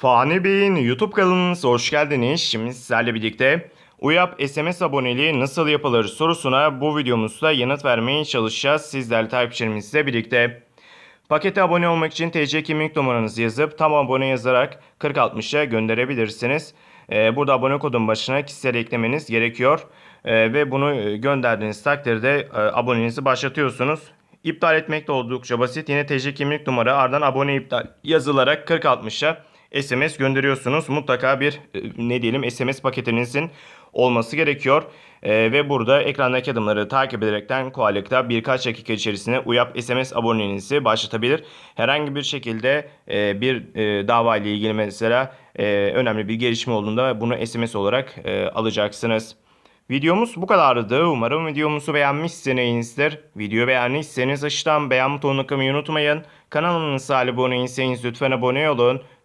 Fani Bey'in YouTube kanalınıza hoş geldiniz. Şimdi sizlerle birlikte UYAP SMS aboneliği nasıl yapılır sorusuna bu videomuzda yanıt vermeye çalışacağız. Sizlerle takipçilerimizle birlikte. Pakete abone olmak için TC kimlik numaranızı yazıp tam abone yazarak 4060'a gönderebilirsiniz. Ee, burada abone kodun başına kişisel eklemeniz gerekiyor. Ee, ve bunu e, gönderdiğiniz takdirde e, abonenizi başlatıyorsunuz. İptal etmek de oldukça basit. Yine TC kimlik numara ardından abone iptal yazılarak 4060'a SMS gönderiyorsunuz. Mutlaka bir e, ne diyelim SMS paketinizin olması gerekiyor. E, ve burada ekrandaki adımları takip ederekten kolaylıkla birkaç dakika içerisinde UYAP SMS aboneliğinizi başlatabilir. Herhangi bir şekilde e, bir e, dava ile ilgili mesela e, önemli bir gelişme olduğunda bunu SMS olarak e, alacaksınız. Videomuz bu kadardı. Umarım videomuzu beğenmişsinizdir. Videoyu beğendiyseniz aşağıdan beğen butonuna tıklamayı unutmayın. Kanalımıza abone değilseniz lütfen abone olun.